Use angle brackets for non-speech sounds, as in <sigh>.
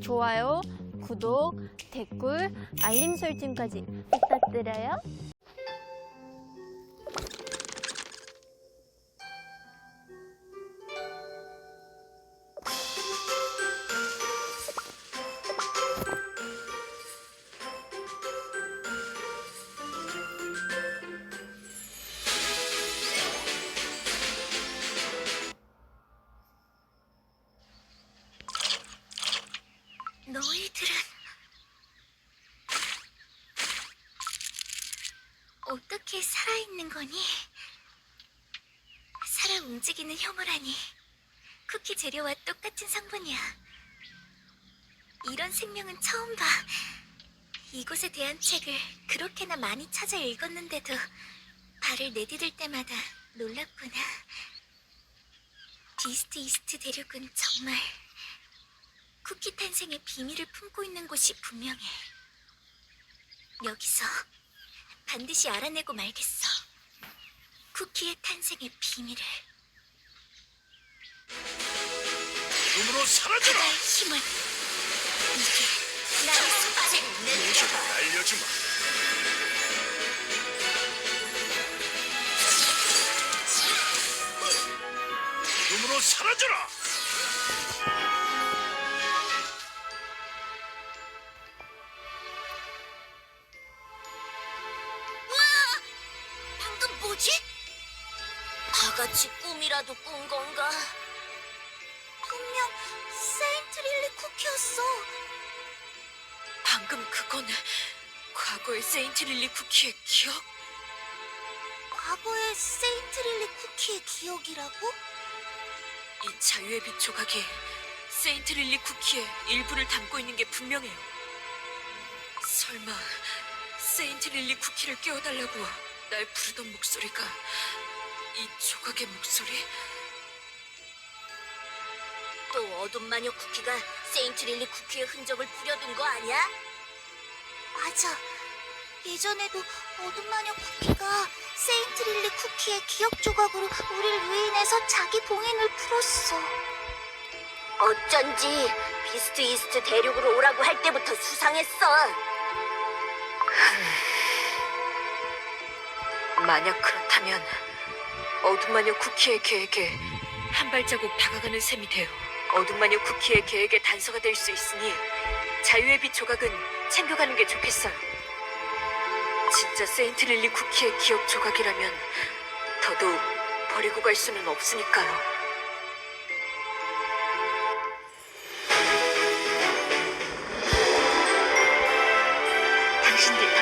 좋아요, 구독, 댓글, 알림 설정까지 부탁드려요. 너희들은 어떻게 살아있는 거니? 살아 움직이는 혐오라니 쿠키 재료와 똑같은 성분이야. 이런 생명은 처음 봐. 이곳에 대한 책을 그렇게나 많이 찾아 읽었는데도 발을 내디딜 때마다 놀랍구나. 비스트 이스트 대륙은 정말 쿠키 탄생의 비밀을 품고 있는 곳이 분명해. 여기서 반드시 알아내고 말겠어. 쿠키의 탄생의 비밀을. 눈으로 사라져라! 바다의 힘을. 이게 나의 숙제. 무적을 알려주마. 눈으로 사라져라! 뭐지? 다 같이 꿈이라도 꾼 건가? 분명 세인트릴리 쿠키였어. 방금 그건 과거의 세인트릴리 쿠키의 기억? 과거의 세인트릴리 쿠키의 기억이라고? 이 자유의 빛 조각이 세인트릴리 쿠키의 일부를 담고 있는 게 분명해요. 설마 세인트릴리 쿠키를 깨워달라고 날 부르던 목소리가 이 조각의 목소리? 또 어둠 마녀 쿠키가 세인트 릴리 쿠키의 흔적을 뿌려둔 거 아니야? 맞아. 예전에도 어둠 마녀 쿠키가 세인트 릴리 쿠키의 기억 조각으로 우릴 유인해서 자기 봉인을 풀었어. 어쩐지 비스트 이스트 대륙으로 오라고 할 때부터 수상했어. <laughs> 만약 그렇다면 어둠마녀 쿠키의 계획에 한 발자국 다가가는 셈이 돼요. 어둠마녀 쿠키의 계획의 단서가 될 수 있으니 자유의 빛 조각은 챙겨가는 게 좋겠어요. 진짜 세인트 릴리 쿠키의 기억 조각이라면 더더욱 버리고 갈 수는 없으니까요. 당신들.